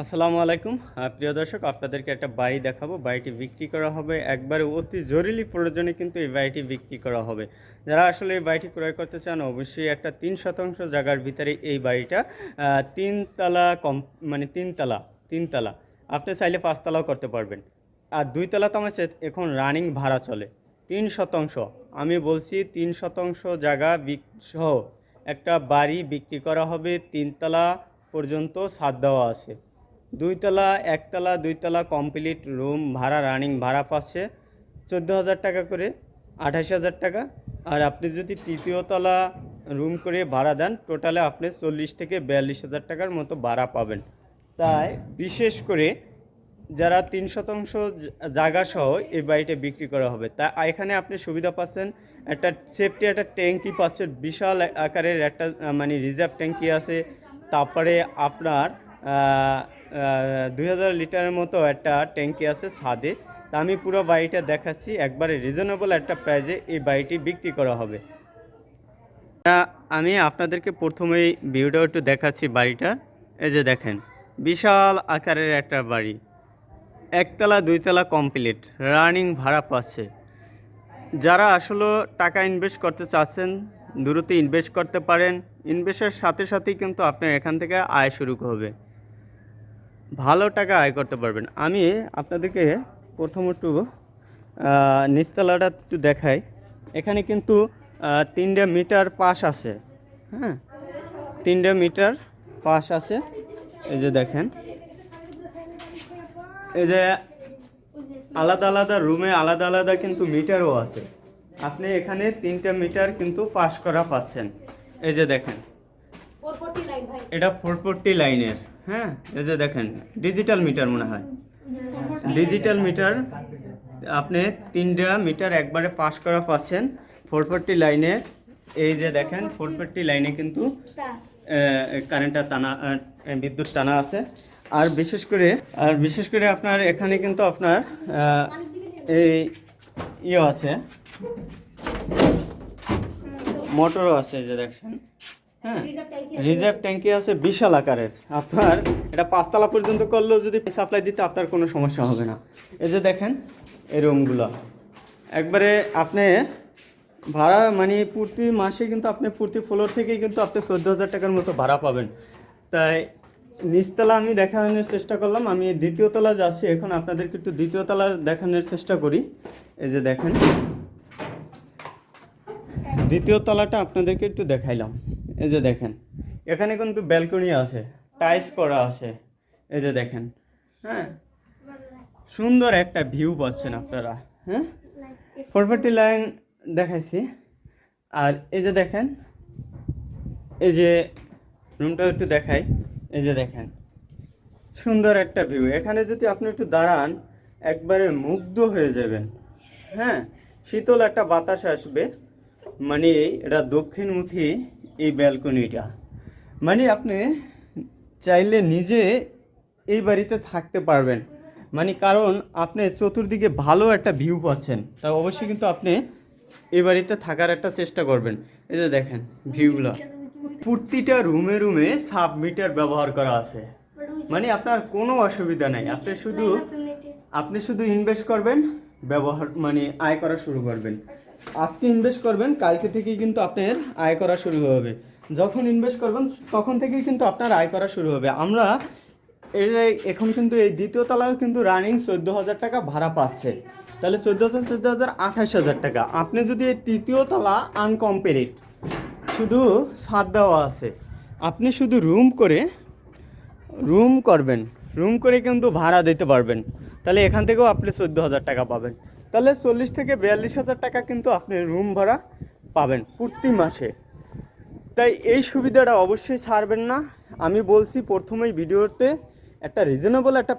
আসসালামু আলাইকুম। প্রিয় দর্শক, আপনাদেরকে একটা বাড়ি দেখাবো। বাড়িটি বিক্রি করা হবে একবারে অতি জরুরি প্রয়োজনে কিন্তু এই বাড়িটি বিক্রি করা হবে। যারা আসলে এই বাড়িটি ক্রয় করতে চান, অবশ্যই একটা তিন শতাংশ জায়গার ভিতরে এই বাড়িটা তিনতলা কম মানে তিনতলা তিনতলা। আপনি চাইলে পাঁচতলাও করতে পারবেন। আর দুইতলা তো আমার এখন রানিং ভাড়া চলে। তিন শতাংশ। আমি বলছি তিন শতাংশ জায়গা সহ একটা বাড়ি বিক্রি করা হবে। তিনতলা পর্যন্ত ছাদ দেওয়া আছে। দুইতলা, একতলা, দুইতলা কমপ্লিট রুম, ভাড়া রানিং ভাড়া পাচ্ছে চোদ্দ হাজার টাকা করে আঠাশ হাজার টাকা। আর আপনি যদি তৃতীয় তলা রুম করে ভাড়া দেন, টোটালে আপনি চল্লিশ থেকে বিয়াল্লিশ হাজার টাকার মতো ভাড়া পাবেন। তাই বিশেষ করে যারা তিন শতাংশ জায়গা সহ এই বাড়িটা বিক্রি করা হবে, তা এখানে আপনি সুবিধা পাচ্ছেন। একটা সেফটি একটা ট্যাঙ্কি পাচ্ছেন। বিশাল আকারের একটা মানে রিজার্ভ ট্যাঙ্কি আছে। তারপরে আপনার দুই হাজার লিটারের মতো একটা ট্যাঙ্কি আছে ছাদে। তা আমি পুরো বাড়িটা দেখাচ্ছি। একবারে রিজনেবল একটা প্রাইজে এই বাড়িটি বিক্রি করা হবে। আমি আপনাদেরকে প্রথমেই ভিউটা একটু দেখাচ্ছি বাড়িটা। এই যে দেখেন, বিশাল আকারের একটা বাড়ি। একতলা, দুইতলা কমপ্লিট রানিং ভাড়া পাচ্ছে। যারা আসলে টাকা ইনভেস্ট করতে চাচ্ছেন, দ্রুত ইনভেস্ট করতে পারেন। ইনভেস্টের সাথে সাথেই কিন্তু আপনার এখান থেকে আয় শুরু হবে। ভালো টাকা আয় করতে পারবেন। আমি আপনাদেরকে প্রথম একটু নিচতলাটা একটু দেখাই। এখানে কিন্তু তিনটা মিটার পাস আছে। হ্যাঁ? তিনটা মিটার পাস আছে। এই যে দেখেন। এই যে আলাদা আলাদা রুমে আলাদা আলাদা কিন্তু মিটারও আছে। আপনি এখানে তিনটা মিটার কিন্তু পাস করা পাচ্ছেন। এই যে দেখেন। এটা ফোর ফোরটি লাইনের। হ্যাঁ? এই যে দেখেন ডিজিটাল মিটার মনে হয়। ডিজিটাল মিটার আপনি তিনটা মিটার একবারে পাস করা পাচ্ছেন। ফোর ফোরটি লাইনে এই যে দেখেন ফোর ফোরটি লাইনে কিন্তু কারেন্টটা টানা বিদ্যুৎ টানা আছে। আর বিশেষ করে, আর বিশেষ করে আপনার এখানে কিন্তু আপনার এই ইয়ে আছে। মোটরও আছে যে দেখছেন হ্যাঁ রিজার্ভ ট্যাঙ্কি আছে। বিশাল আকারের। আপনার এটা পাঁচতলা পর্যন্ত করলেও যদি সাপ্লাই দিতে আপনার কোনো সমস্যা হবে না। এই যে দেখেন এই রুমগুলো। একবারে আপনি ভাড়া মানে প্রতি মাসে কিন্তু আপনি প্রতি ফ্লোর থেকেই কিন্তু আপনি চোদ্দ হাজার টাকার মতো ভাড়া পাবেন। তাই নিচতলা আমি দেখানোর চেষ্টা করলাম। আমি দ্বিতীয় তলা যাচ্ছি। এখন আপনাদেরকে একটু দ্বিতীয় তলার দেখানোর চেষ্টা করি। এই যে দেখেন দ্বিতীয় তলাটা আপনাদেরকে একটু দেখাইলাম। এই যে দেখেন। এখানে কিন্তু ব্যালকনি আছে টাইস করা আছে। এই যে দেখেন হ্যাঁ? সুন্দর একটা ভিউ পাচ্ছেন আপনারা হ্যাঁ? ফোরফোর্টি লাইন দেখাইছি। আর এই যে দেখেন, এই যে রুমটা একটু দেখাই। এই যে দেখেন, সুন্দর একটা ভিউ এখানে যদি আপনি একটু দাঁড়ান, একবারে মুগ্ধ হয়ে যাবেন হ্যাঁ? শীতল একটা বাতাস আসবে মানে এটা দক্ষিণমুখী এই ব্যালকনিটা মানে আপনি চাইলে নিজে এই বাড়িতে থাকতে পারবেন। মানে কারণ আপনি চতুর্দিকে ভালো একটা ভিউ পাচ্ছেন। তা অবশ্যই কিন্তু আপনি এই বাড়িতে থাকার একটা চেষ্টা করবেন। এই যে দেখেন ভিউগুলো প্রতিটা রুমে রুমে সাব মিটার ব্যবহার করা আছে। মানে আপনার কোনো অসুবিধা নাই। আপনি শুধু আপনি শুধু ইনভেস্ট করবেন, ব্যবহার মানে আয় করা শুরু করবেন। আজকে ইনভেস্ট করবেন, কালকে থেকেই কিন্তু আপনার আয় করা শুরু হবে। যখন ইনভেস্ট করবেন, তখন থেকেই কিন্তু আপনার আয় করা শুরু হবে। আমরা এর এখন কিন্তু এই দ্বিতীয় তলায় কিন্তু রানিং চোদ্দ হাজার টাকা ভাড়া পাচ্ছে। তাহলে চোদ্দ হাজার চোদ্দ হাজার, আঠাশ হাজার টাকা। আপনি যদি এই তৃতীয় তলা আনকমপ্লিট শুধু ছাদ দেওয়া আছে, আপনি শুধু রুম করে রুম করবেন। রুম করে কিন্তু ভাড়া দিতে পারবেন। তাহলে এখান থেকেও আপনি চোদ্দ হাজার টাকা পাবেন। তাহলে চল্লিশ থেকে বিয়াল্লিশ হাজার টাকা কিন্তু আপনি রুম ভাড়া পাবেন প্রতি মাসে। তাই এই সুবিধাটা অবশ্যই ছাড়বেন না। আমি বলছি প্রথমেই ভিডিওতে একটা রিজনেবল একটা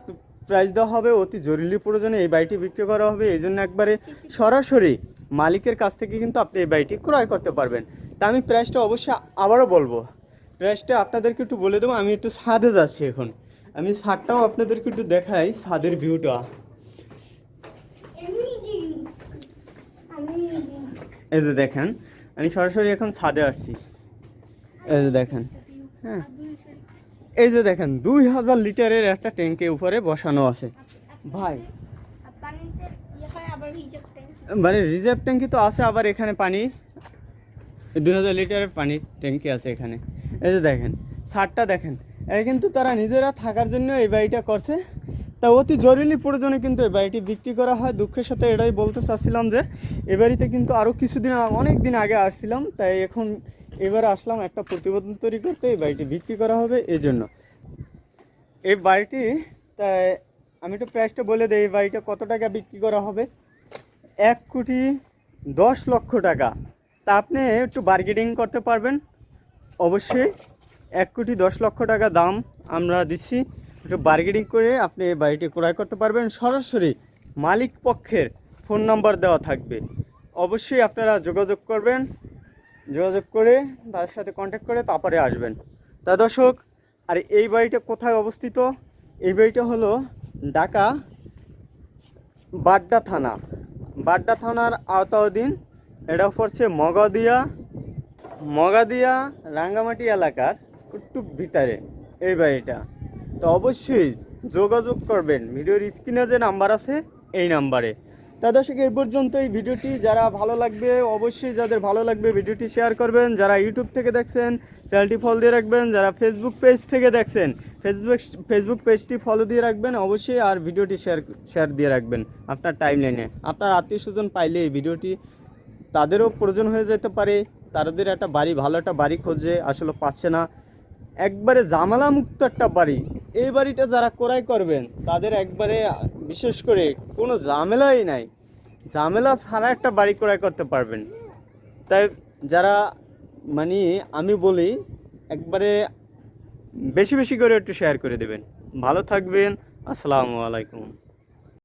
প্রাইস দেওয়া হবে, অতি জরুরি প্রয়োজনে এই বাড়িটি বিক্রি করা হবে। এই জন্য একবারে সরাসরি মালিকের কাছ থেকে কিন্তু আপনি এই বাড়িটি ক্রয় করতে পারবেন। তা আমি প্রাইসটা অবশ্যই আবারও বলব। প্রাইসটা আপনাদেরকে একটু বলে দেবো, আমি একটু ছাদে যাচ্ছি এখন। আমি ছাদটাও আপনাদেরকে একটু দেখাই, ছাদের ভিউটা এই যে দেখেন, আমি সরাসরি এখন ছাদে আসছি। এই যে দেখেন হ্যাঁ। এই যে দেখেন, দুই হাজার লিটারের একটা ট্যাঙ্কের উপরে বসানো আছে। ভাই। মানে রিজার্ভ ট্যাঙ্কি তো আছে, আবার এখানে পানি। দুই হাজার লিটারের পানির ট্যাঙ্কি আছে এখানে। এই যে দেখেন, ছাদটা দেখেন। এটা কিন্তু তারা নিজেরা থাকার জন্য এই বাড়িটা করছে। তা অতি জরুরি প্রয়োজনে কিন্তু এই বাড়িটি বিক্রি করা হয়। দুঃখের সাথে এটাই বলতে চাচ্ছিলাম যে, এ বাড়িতে কিন্তু আরও কিছুদিন, অনেক দিন আগে আসছিলাম, তাই এখন এবার আসলাম একটা প্রতিবেদন তৈরি করতে এই বাড়িটি বিক্রি করা হবে এই জন্য এই বাড়িটি তাই আমি একটু প্রাইসটা বলে দিই এই বাড়িটা কত টাকা বিক্রি করা হবে? এক কোটি দশ লক্ষ টাকা। তা আপনি একটু বার্গেনিং করতে পারবেন। অবশ্যই এক কোটি দশ লক্ষ টাকা দাম আমরা দিচ্ছি। একটু বার্গেনিং করে আপনি এই বাড়িটি ক্রয় করতে পারবেন। সরাসরি মালিক পক্ষের ফোন নাম্বার দেওয়া থাকবে। অবশ্যই আপনারা যোগাযোগ করবেন। যোগাযোগ করে তার সাথে কন্ট্যাক্ট করে তারপরে আসবেন। তা দর্শক, আর এই বাড়িটা কোথায় অবস্থিত? এই বাড়িটা হলো ঢাকা বাড্ডা থানা। বাড্ডা থানার আওতাধীন। এটা পড়ছে মগাদিয়া। মগাদিয়া রাঙ্গামাটি এলাকার টুকটুক ভিতরে এই বাড়িটা। তো অবশ্যই যোগাযোগ করবেন। ভিডিওর স্ক্রিনে যে নাম্বার আছে, এই নাম্বারে। তা দর্শক, এই পর্যন্ত এই ভিডিওটি। যারা ভালো লাগবে, অবশ্যই যাদের ভালো লাগবে, ভিডিওটি শেয়ার করবেন। যারা ইউটিউব থেকে দেখছেন, চ্যানেলটি ফলো দিয়ে রাখবেন। যারা ফেসবুক পেজ থেকে দেখছেন ফেসবুক ফেসবুক পেজটি ফলো দিয়ে রাখবেন। অবশ্যই আর ভিডিওটি শেয়ার শেয়ার দিয়ে রাখবেন আপনার টাইম লাইনে আপনার আত্মীয় স্বজন পাইলে এই ভিডিওটি তাদেরও প্রয়োজন হয়ে যেতে পারে। তাদের একটা বাড়ি, ভালো একটা বাড়ি খোঁজে, আসলে পাচ্ছে না। একবারে জামালা মুক্ত একটা বাড়ি। এই বাড়িটা যারা ক্রয় করবেন, তাদের একবারে বিশেষ করে কোনো ঝামেলাই নাই। ঝামেলা ছাড়া একটা বাড়ি ক্রয় করতে পারবেন। তাই যারা মানে আমি বলি, একবারে বেশি বেশি করে একটু শেয়ার করে দেবেন। ভালো থাকবেন। আসসালামু আলাইকুম।